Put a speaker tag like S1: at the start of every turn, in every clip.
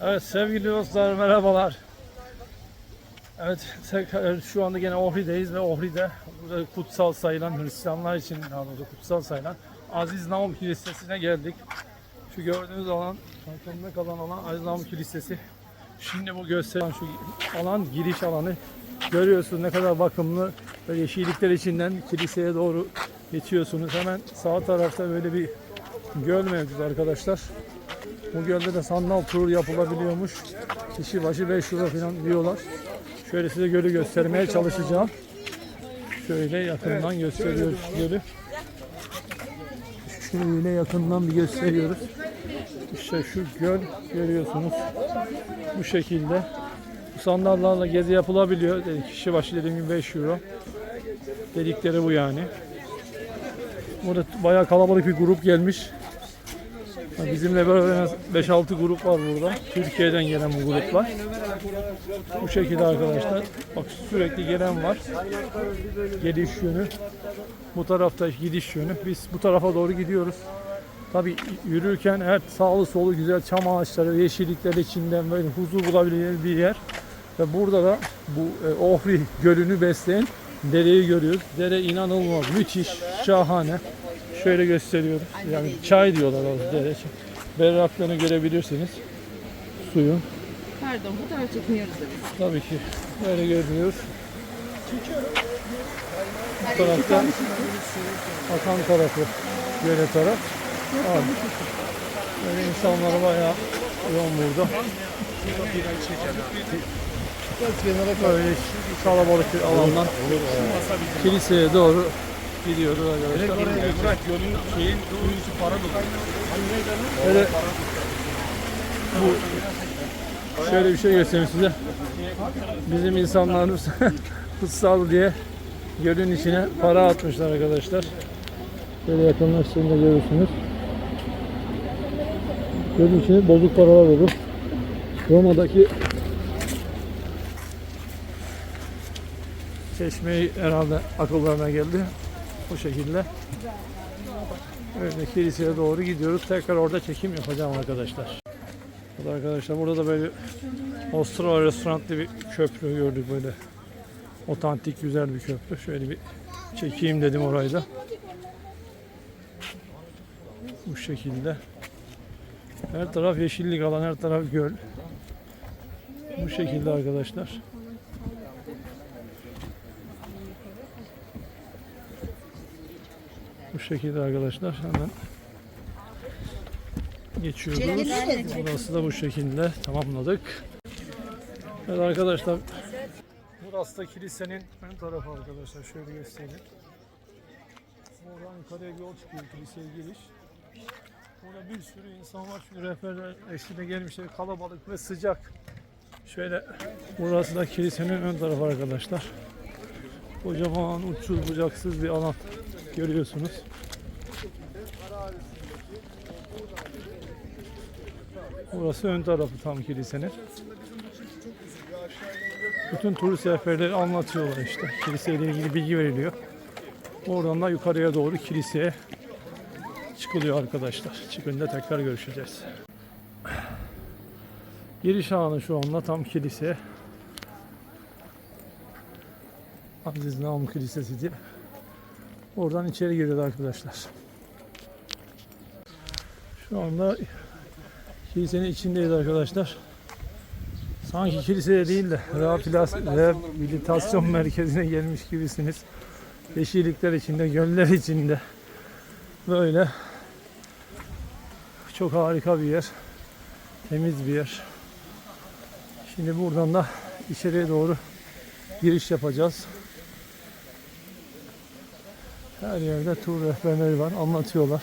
S1: Evet sevgili dostlar merhabalar. Evet tekrar şu anda gene Ohri'deyiz ve Ohri'de burada kutsal sayılan Hristiyanlar için daha doğrusu kutsal sayılan Aziz Naum Kilisesi'ne geldik. Şu gördüğünüz alan, arkamda kalan alan Aziz Naum Kilisesi. Şimdi bu gösteren şu alan giriş alanı görüyorsunuz ne kadar bakımlı ve yeşillikler içinden kiliseye doğru geçiyorsunuz. Hemen sağ tarafta böyle bir göl mevcut arkadaşlar. Bu gölde de sandal tur yapılabiliyormuş. Kişi başı 5 euro falan diyorlar. Şöyle size gölü göstermeye çalışacağım. Şöyle yakından gösteriyoruz gölü. Şöyle yakından bir gösteriyoruz. İşte şu göl görüyorsunuz. Bu şekilde. Bu sandallarla gezi yapılabiliyor. Dedi, kişi başı dediğim gibi 5 euro. Dedikleri bu yani. Burada bayağı kalabalık bir grup gelmiş. Bizimle beraber en az 5-6 grup var burada. Türkiye'den gelen bu gruplar. Bu şekilde arkadaşlar. Bak sürekli gelen var. Geliş yönü. Bu tarafta gidiş yönü. Biz bu tarafa doğru gidiyoruz. Tabi yürürken her sağlı solu güzel çam ağaçları, yeşillikler içinden böyle huzur bulabileceğiniz bir yer. Ve burada da bu e, Ohri gölünü besleyen dereyi görüyoruz. Dere inanılmaz, müthiş, şahane. Şöyle gösteriyoruz. Yani çay diyorlar orada dere. Berraklığını görebilirsiniz. Suyun.
S2: Pardon fotoğraf çekiniyoruz da biz.
S1: Tabii ki böyle görünüyor. Bu tarafta akan tarafı, göle taraf. Abi. Böyle insanlar bayağı yoğun burada. Böyle kalabalık bir alandan kiliseye doğru gidiyoruz arkadaşlar.
S3: Murat yolun şeyin kuyusu para dolu.
S1: Böyle bu şöyle bir şey göstereyim size. Bizim insanlarımız kutsal diye gölün içine para atmışlar arkadaşlar. Böyle yakınlaştığında görürsünüz. Gölün içine bozuk paralar dolu. Roma'daki çeşmeyi herhalde akıllarına geldi. Bu şekilde. Öyle kiliseye doğru gidiyoruz. Tekrar orada çekim yapacağım arkadaşlar. Burada arkadaşlar burada da böyle Ostroa restoranlı bir köprü gördük böyle. Otantik güzel bir köprü. Şöyle bir çekeyim dedim orayı da. Bu şekilde. Her taraf yeşillik alan, her taraf göl. Bu şekilde arkadaşlar. Şekilde arkadaşlar hemen geçiyoruz. Burası da bu şekilde tamamladık. Evet arkadaşlar burası da kilisenin ön tarafı arkadaşlar. Şöyle göstereyim. Oradan yukarıya yol çıkıyor kiliseye giriş. Burada bir sürü insan var. Şu rehberler eşliğinde gelmişler. Kalabalık ve sıcak. Şöyle burası da kilisenin ön tarafı arkadaşlar. Kocaman uçsuz bucaksız bir alan görüyorsunuz. Burası ön tarafı tam kilisenin. Bütün turist rehberleri anlatıyorlar işte. Kiliseyle ilgili bilgi veriliyor. Oradan da yukarıya doğru kiliseye çıkılıyor arkadaşlar. Çıkınca tekrar görüşeceğiz. Giriş anı şu anda tam kilise. Aziz Naum Kilisesi diye. Oradan içeri giriyoruz arkadaşlar. Şu anda kilisenin içindeyiz arkadaşlar. Sanki kiliseye değil de rehabilitas- rehabilitasyon merkezine gelmiş gibisiniz. Yeşillikler içinde, göller içinde. Böyle çok harika bir yer. Temiz bir yer. Şimdi buradan da içeriye doğru giriş yapacağız. Her yerde tur rehberleri var, anlatıyorlar.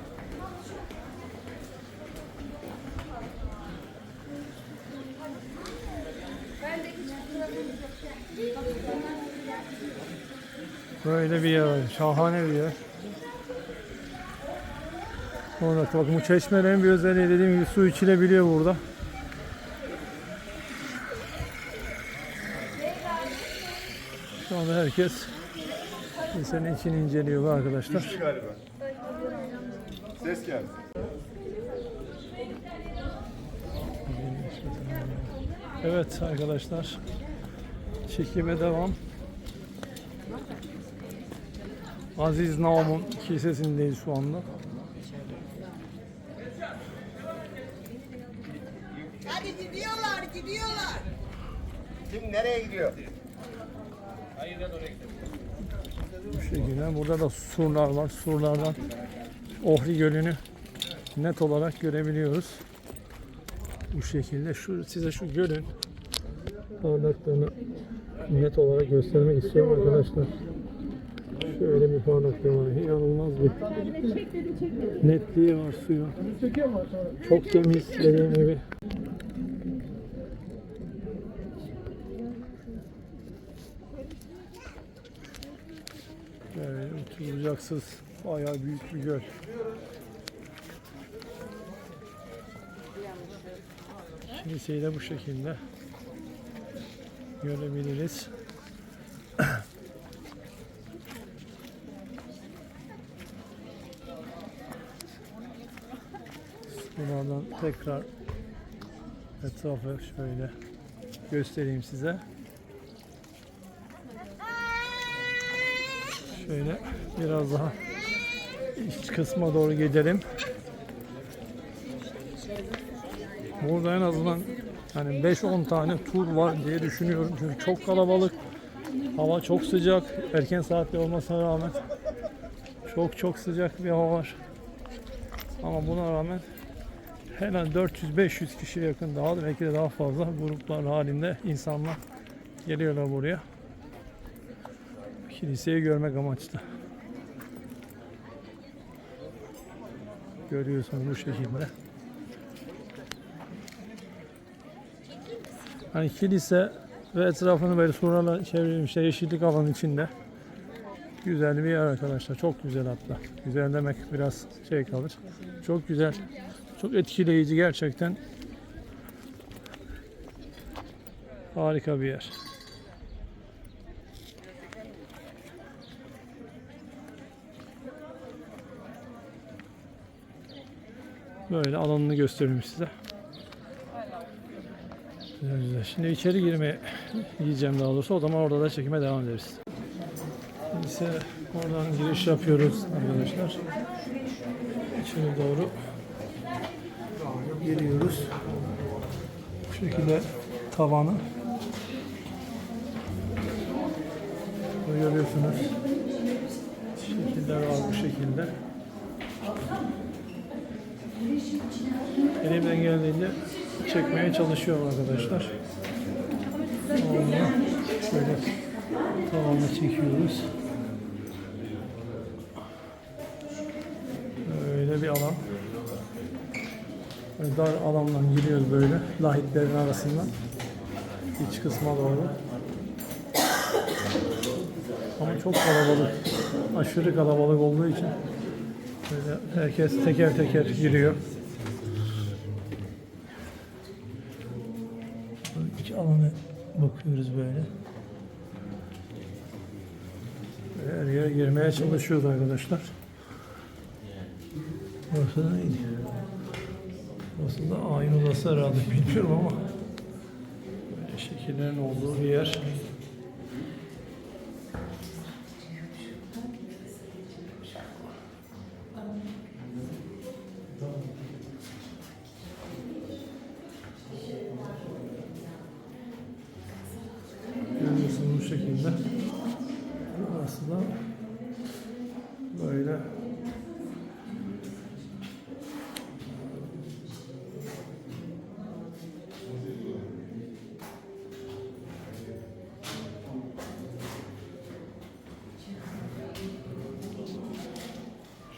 S1: Böyle bir yer. Şahane bir yer. Sonra bakın bu çeşmelerin bir özelliği dediğim gibi su içilebiliyor burada. Şu anda herkes lisenin içini inceliyor arkadaşlar.
S4: galiba. Ses geldi.
S1: Evet arkadaşlar. Çekime devam. Aziz Naum'un kilisesindeyiz şu anda.
S5: Hadi gidiyorlar, gidiyorlar.
S4: Kim nereye gidiyor?
S1: Bu şekilde. Burada da surlar var. Surlardan Ohri Gölü'nü net olarak görebiliyoruz. Bu şekilde. Şu, size şu gölün parlaklığını net olarak göstermek istiyorum arkadaşlar. Şöyle bir parlaklığı var. İnanılmaz bir netliği var suyun. Çok temiz dediğim gibi. Böyle oturacaksız bayağı büyük bir göl. Kiliseyi de bu şekilde görebiliriz. Tekrar etrafı şöyle göstereyim size. Şöyle biraz daha iç kısma doğru gidelim. Burada en azından hani 5-10 tane tur var diye düşünüyorum. Çünkü çok kalabalık. Hava çok sıcak. Erken saatte olmasına rağmen çok çok sıcak bir hava var. Ama buna rağmen her an 400-500 kişiye yakın daha da belki de daha fazla gruplar halinde insanlar geliyorlar buraya. Kiliseyi görmek amaçlı. Görüyorsunuz bu şekilde. Hani kilise ve etrafını böyle surlarla çevrilmiş yeşillik alanın içinde. Güzel bir yer arkadaşlar. Çok güzel hatta. Güzel demek biraz şey kalır. Çok güzel. Çok etkileyici gerçekten. Harika bir yer. Böyle alanını göstereyim size. Güzel güzel. Şimdi içeri girmeye gideceğim daha doğrusu. O zaman orada da çekime devam ederiz. Neyse oradan giriş yapıyoruz arkadaşlar. İçeri doğru giriyoruz. Bu şekilde tavanı görüyorsunuz. Şekiller var bu şekilde. Elimden geldiğince çekmeye çalışıyorum arkadaşlar. Onu şöyle tavanla çekiyoruz. Böyle bir alan. Dar alandan giriyoruz böyle lahitlerin arasından iç kısma doğru. Ama çok kalabalık. Aşırı kalabalık olduğu için böyle herkes teker teker giriyor. İç alana bakıyoruz. Böyle Her yere girmeye çalışıyoruz arkadaşlar. Burası da neydi? Burası da ayin odası herhalde bilmiyorum ama şekillerin olduğu bir yer.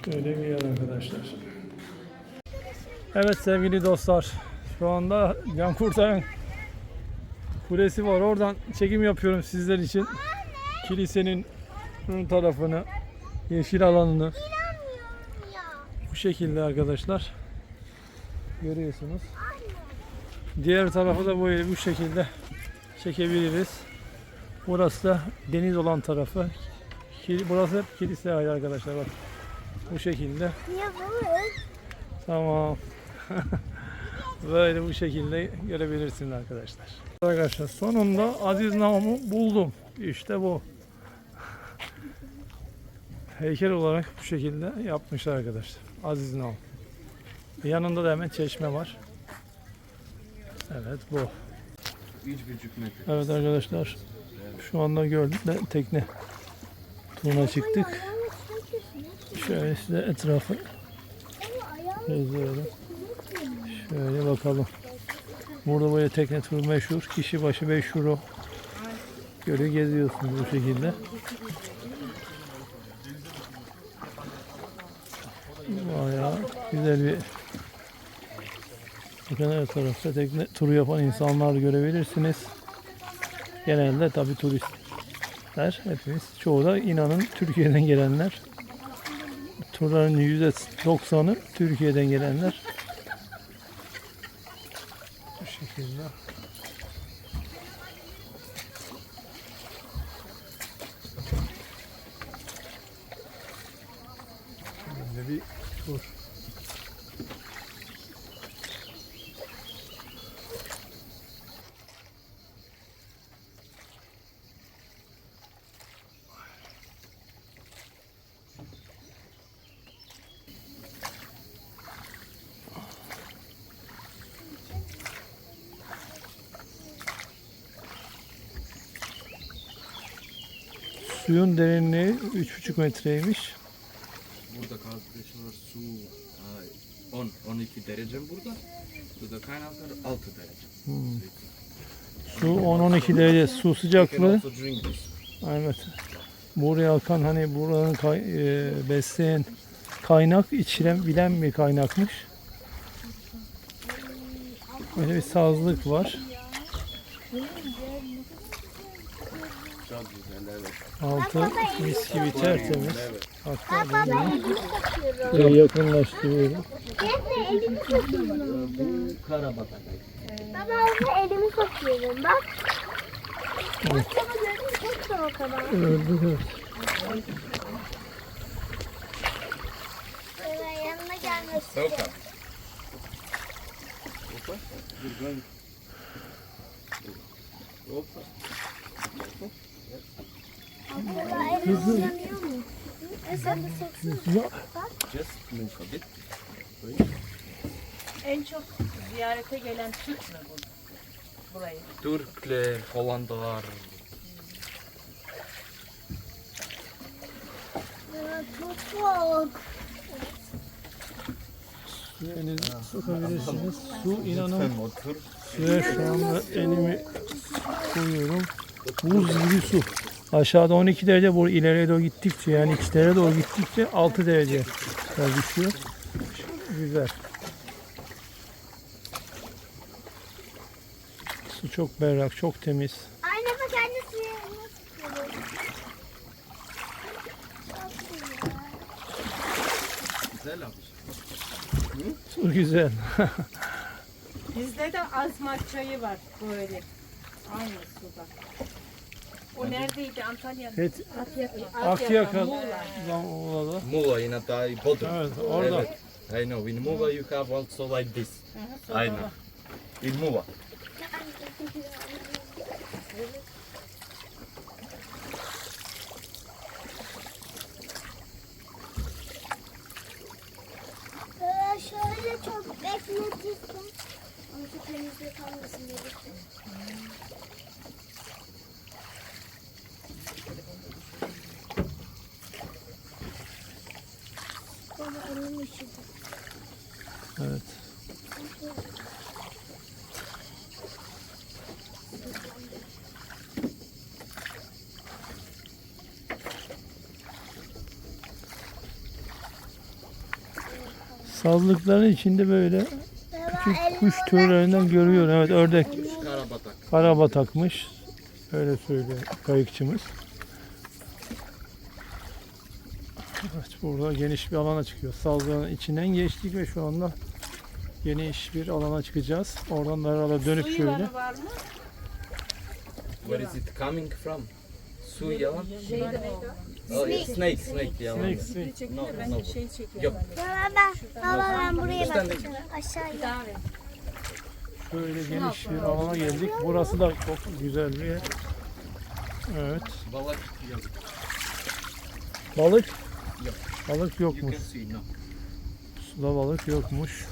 S1: Şöyle bir yer arkadaşlar. Evet sevgili dostlar. Şu anda can kurtaran kulesi var. Oradan çekim yapıyorum sizler için. Kilisenin ön tarafını, yeşil alanını bu şekilde arkadaşlar. Görüyorsunuz. Diğer tarafı da böyle bu şekilde çekebiliriz. Burası da deniz olan tarafı. Burası hep kilise arkadaşlar bak. Bu şekilde. Tamam. Böyle bu şekilde görebilirsiniz arkadaşlar. Arkadaşlar sonunda Aziz Nam'ı buldum. İşte bu. Heykel olarak bu şekilde yapmışlar arkadaşlar. Aziz Nam. Yanında da hemen çeşme var. Evet bu.
S3: 3,5 metre.
S1: Evet arkadaşlar. Şu anda gördük de tekne turuna çıktık. Şöyle size etrafı geziyorum. Şöyle bakalım. Burada böyle tekne turu meşhur. Kişi başı 5 euro. Böyle geziyorsunuz bu şekilde. Bayağı güzel bir Bakın her tarafta tekne turu yapan insanlar görebilirsiniz. Genelde tabi turistler hepimiz. Çoğu da inanın Türkiye'den gelenler. Turların %90'ı Türkiye'den gelenler. Bu şekilde. Böyle bir tur. Suyun derinliği 3,5 metreymiş.
S3: Burada arkadaşlar su aa, 10 12 derece burada. Burada kaynaklar 6 derece.
S1: Su 10-12 derece su sıcaklığı. Evet. Buraya akan hani buranın kay, e, besleyen kaynak içilen bilen bir kaynakmış. Böyle bir sazlık var.
S3: Güzel evet.
S1: Altı mis gibi tertemiz.
S3: Evet.
S1: Hatta
S5: Baba
S1: böyle
S5: elimi sokuyorum.
S1: şöyle yakınlaştırıyorum.
S5: Gezme elimi sokuyorum.
S3: Bu karabata.
S5: Baba orada elimi sokuyorum bak. Bak baba gördün mü? Çok soğuk ama.
S1: Öldü de.
S5: Böyle yanına gelmesi.
S3: Soka. Hoppa.
S5: Baba elimi yanıyor mu? E
S2: En çok ziyarete gelen Türk mü bu? Burayı.
S3: Türkler, Hollandalar.
S5: Çok soğuk.
S1: suya elinizi sokabilirsiniz. Su inanın suya şu anda elimi koyuyorum. Buz gibi su. Aşağıda 12 derece bu ileriye doğru gittikçe yani içlere doğru gittikçe 6 derece düşüyor. Güzel. Su çok berrak, çok temiz.
S5: Anne bak anne suya. Güzel
S3: abi.
S1: Su güzel.
S2: Bizde de azmak çayı var böyle. Aynı suda. O neredeydi? Antalya'da.
S1: Evet,
S2: Akyaka.
S1: Akyaka.
S2: Muğla.
S1: Muğla'da.
S3: Muğla in Hatay, Bodrum.
S1: Evet, orada.
S3: Evet. I know. In Muğla you have also like this. I know. In Muğla.
S5: Ee, şöyle çok bekletirsin. Onu şu temizliği kalmasın diye. Baba elim üşüdü.
S1: Evet. Sazlıkların içinde böyle küçük kuş türlerinden görüyorum. Evet ördek.
S3: Karabata. Karabatak.
S1: Karabatakmış. Öyle söylüyor kayıkçımız. Evet, burada geniş bir alana çıkıyor. Saldırının içinden geçtik ve şu anda geniş bir alana çıkacağız. Oradan da herhalde dönüp
S2: Suyu
S1: şöyle.
S2: var, var mı?
S3: Where is it coming from? Su yalan.
S2: Şeyde
S3: Oh, yeah, snake, snake yalan.
S1: Snake, snake.
S3: No, no.
S2: şey çekiyor.
S3: Yok.
S5: Baba ben, baba ben buraya bakacağım. Aşağıya.
S1: Şöyle geniş bir alana geldik. Burası da çok güzel bir yer. Evet.
S3: Balık yok.
S1: Balık?
S3: Yok.
S1: Balık yokmuş. Suda balık yokmuş.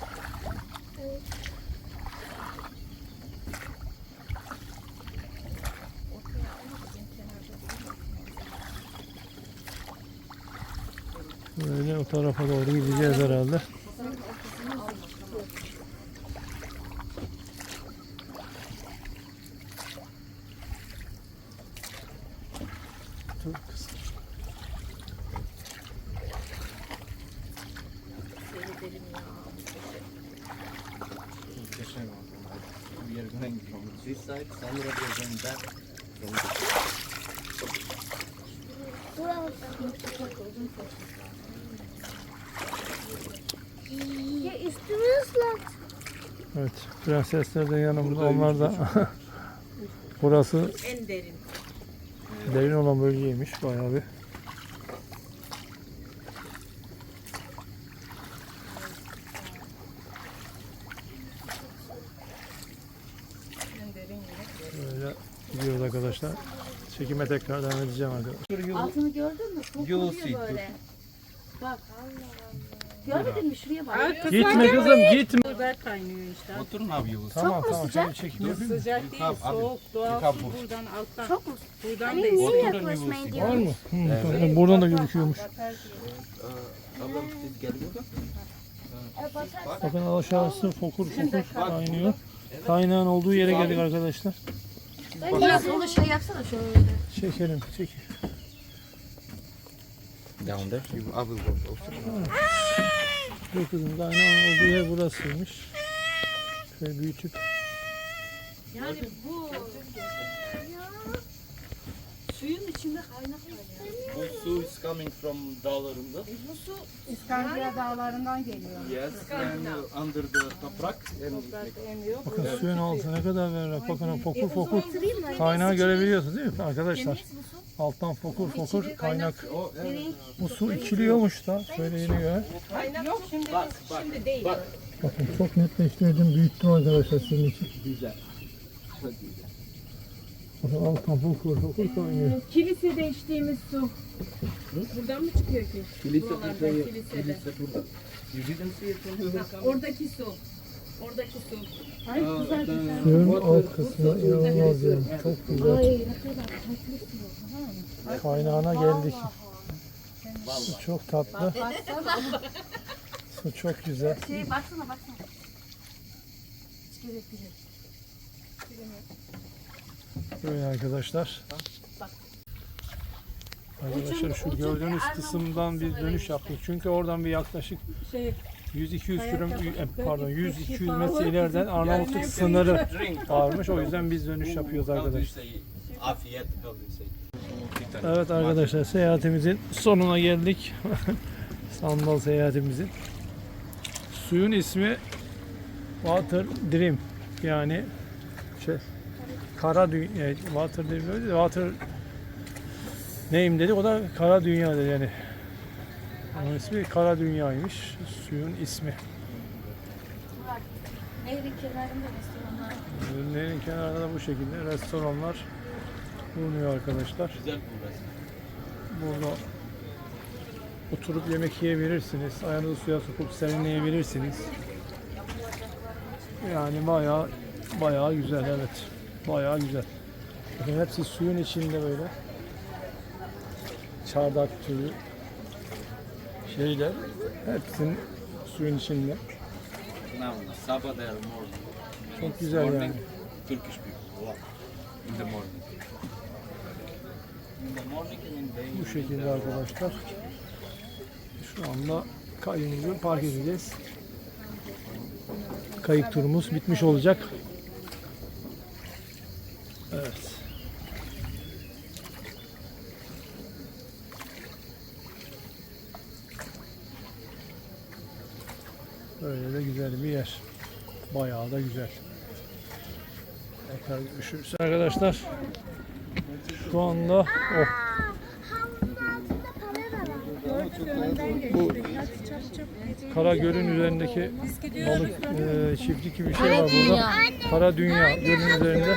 S1: Böyle o tarafa doğru gideceğiz herhalde. Dur kızım.
S3: Muhteşem
S5: Ya üstümü ıslat.
S1: Evet, prensesler de yanımda. Onlar da burası
S2: En derin.
S1: derin olan bölgeymiş bayağı bir.
S2: En derin yeri.
S1: Böyle gidiyoruz arkadaşlar. Çekime tekrar devam edeceğim arkadaşlar.
S6: Altını gördün mü? Kokuyor
S3: see.
S6: böyle. Bak. Görmedin mi şuraya bak.
S1: Gitme kızım gitme.
S2: Biber kaynıyor işte.
S3: Oturun abi Yavuz.
S1: Tamam tamam şimdi çekim yapayım.
S2: Sıcak değil,
S3: Yıkam abi.
S2: soğuk, doğal
S3: Yıkam
S2: su
S3: bu.
S2: buradan alttan.
S5: Çok mu?
S2: Buradan
S5: Hani
S2: değil.
S5: niye
S3: Oturun
S5: yaklaşmayın.
S1: Var mı? Hı, tamam. Buradan da gözüküyormuş.
S3: Ablam siz gel burada.
S1: Bakın aşağısı fokur fokur kaynıyor. Kaynağın olduğu yere geldik arkadaşlar.
S6: Biraz onu şey yapsana şöyle.
S1: Çekelim çek.
S3: Down there. You, I will go.
S1: Bu kızım kaynağın olduğu yer burasıymış. Şöyle büyütüp.
S6: Yani bu suyun içinde kaynak var ya.
S3: Bu su is coming from dağlarında.
S6: Bu su
S2: İskandinav dağlarından geliyor.
S3: Yes, and under the toprak. And
S2: Emiyor.
S1: bakın suyun altı ne kadar berrak. Bakın o fokur fokur kaynağı görebiliyorsunuz değil mi arkadaşlar? Alttan fokur fokur kaynak.
S3: o evet.
S1: Bu su içiliyormuş da söyleniyor.
S2: Yok şimdi, şimdi değil.
S1: Bakın çok netleştirdim, büyüttüm arkadaşlar sizin için.
S3: Güzel. Çok güzel.
S1: Kaynıyor.
S2: Kilisede içtiğimiz su. Buradan mı çıkıyor ki?
S3: Kilise
S2: Buralardan,
S3: burada
S2: kilisede.
S3: Kilise here?
S2: Oradaki su. Oradaki su. Ay güzel güzel.
S1: Suyun alt kısmı inanılmaz yani. Çok güzel.
S6: ay ne kadar tatlı su.
S1: Kaynağına geldik. Su çok tatlı. Su çok güzel.
S6: Şey baksana baksana. İçkiret güzel.
S1: Böyle arkadaşlar. Arkadaşlar şu gördüğünüz kısımdan bir dönüş yaptık. Çünkü oradan bir yaklaşık
S2: Şey,
S1: 100-200 kilometre e, pardon
S2: belki
S1: 100-200 metre ileriden Arnavutluk sınırı varmış. O yüzden biz dönüş yapıyoruz arkadaşlar.
S3: afiyet?
S1: Evet arkadaşlar seyahatimizin sonuna geldik. Sandal seyahatimizin. Suyun ismi Water Dream. Yani şey kara dünya Water Dream değil de Water neyim dedi o da kara dünya dedi yani. Onun ismi kara dünyaymış. Suyun ismi.
S6: Nehrin kenarında restoranlar.
S1: Nehrin kenarında da bu şekilde restoranlar bulunuyor arkadaşlar.
S3: Güzel.
S1: Burada oturup yemek yiyebilirsiniz. Ayağınızı suya sokup serinleyebilirsiniz. Yani bayağı bayağı güzel evet. Bayağı güzel. Bakın hepsi suyun içinde böyle. Çardak türü şeyler. Hepsinin suyun içinde.
S3: Sabah there morning.
S1: Çok güzel
S3: morning,
S1: yani.
S3: Turkish people. Wow. In the morning. In the morning and in the evening.
S1: Bu şekilde arkadaşlar. Şu anda kayığımızı park edeceğiz. Kayık turumuz bitmiş olacak. Evet. Böyle de güzel bir yer. Bayağı da güzel. Tekrar görüşürüz arkadaşlar. Şu anda oh, bu Kara Göl'ün üzerindeki balık e, çiftlik gibi bir şey var burada. Kara Dünya gölün üzerinde.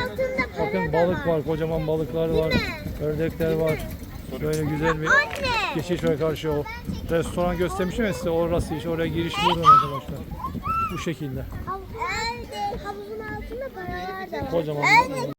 S1: Bakın balık var, kocaman balıklar var, ördekler var. Böyle güzel bir geçiş var karşı o. Restoran göstermişim ya size orası işte oraya giriş buradan arkadaşlar. Bu şekilde.
S5: Hav- Havuzun altında paralar da var.
S1: Kocaman